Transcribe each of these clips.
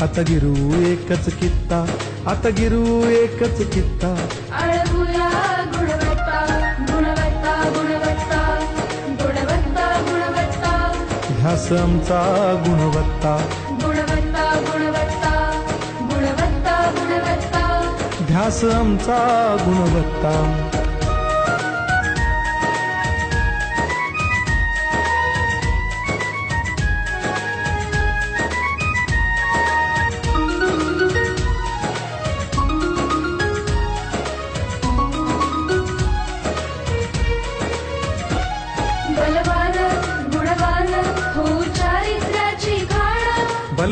आता गिरू एकच कित्ता आता गिरू एकच कित्ता. अळगुया गुणवत्ता गुणवत्ता गुणवत्ता गुणवत्ता गुणवत्ता. ध्यास आमचा गुणवत्ता.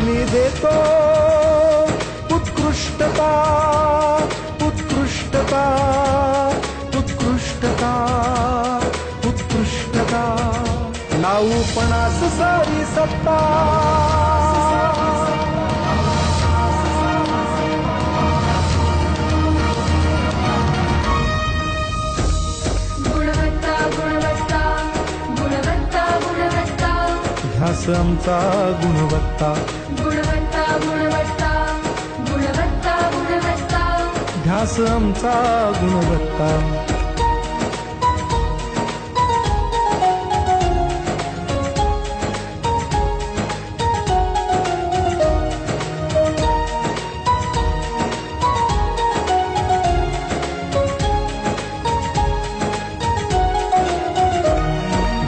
हमी देतो. उत्कृष्टता उत्कृष्टता उत्कृष्टता उत्कृष्टता. लावू पणास सारी सत्ता. गुणवत्ता गुणवत्ता गुणवत्ता गुणवत्ता. ध्यास आमचा गुणवत्ता. गुणवत्ता गुणवत्ता गुणवत्ता गुणवत्ता. ध्यास आमचा गुणवत्ता.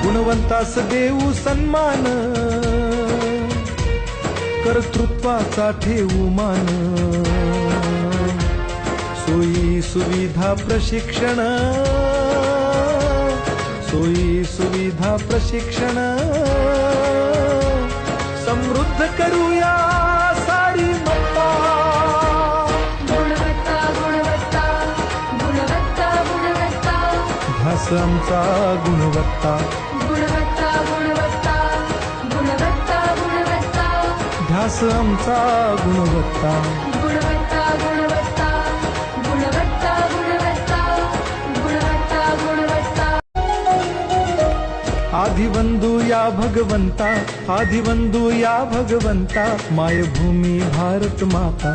गुणवंतास देऊ सन्मान. कर्तृत्वाचा ठेवू मान. सोयी सुविधा प्रशिक्षण. सोयी सुविधा प्रशिक्षण. समृद्ध करूया सारी मत्ता. गुणवत्ता गुणवत्ता गुणवत्ता गुणवत्ता. ध्यास आमचा गुणवत्ता गुणवत्ता. आमचा गुणवत्ता. गुणवत्ता गुणवत्ता गुणवत्ता गुणवत्ता गुणवत्ता गुणवत्ता. आधिवंदू या भगवंता आधिवंदू या भगवंता मायभूमी भारत माता.